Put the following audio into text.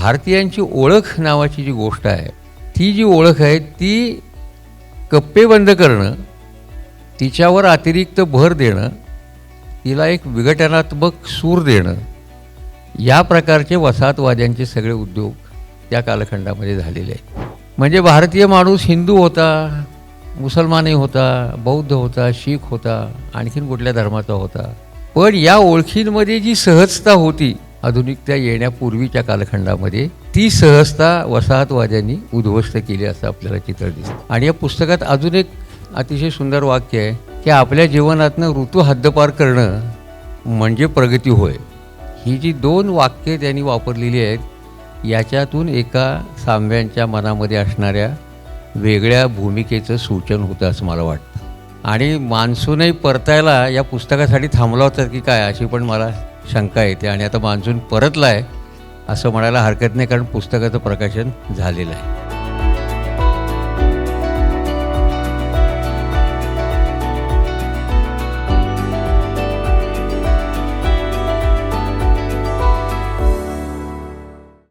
भारतीयांची ओळख नावाची जी गोष्ट आहे ती जी ओळख आहे ती कप्पे बंद करणं तिच्यावर अतिरिक्त भर देणं तिला एक विघटनात्मक सूर देणं या प्रकारचे वसाहतवाद्यांचे सगळे उद्योग त्या कालखंडामध्ये झालेले आहेत. म्हणजे भारतीय माणूस हिंदू होता मुसलमानही होता बौद्ध होता शीख होता आणखीन कुठल्या धर्माचा होता. पण या ओळखींमध्ये जी सहजता होती आधुनिकता येण्यापूर्वीच्या कालखंडामध्ये ती सहजता वसाहतवाद्यांनी उद्ध्वस्त केली असं आपल्याला चित्र दिसतं. आणि या पुस्तकात अजून एक अतिशय सुंदर वाक्य आहे की आपल्या जीवनातनं ऋतू हद्दपार करणं म्हणजे प्रगती होय. ही जी दोन वाक्ये त्यांनी वापरलेली आहेत याच्यातून एका साम्यांच्या मनामध्ये असणाऱ्या वेगळ्या भूमिकेचं सूचन होतं असं मला वाटतं. आणि मान्सूनही परतायला या पुस्तकासाठी थांबला होता की काय अशी पण मला शंका येते आणि आता मान्सून परतला आहे असं म्हणायला हरकत नाही कारण पुस्तकाचं प्रकाशन झालेलं आहे.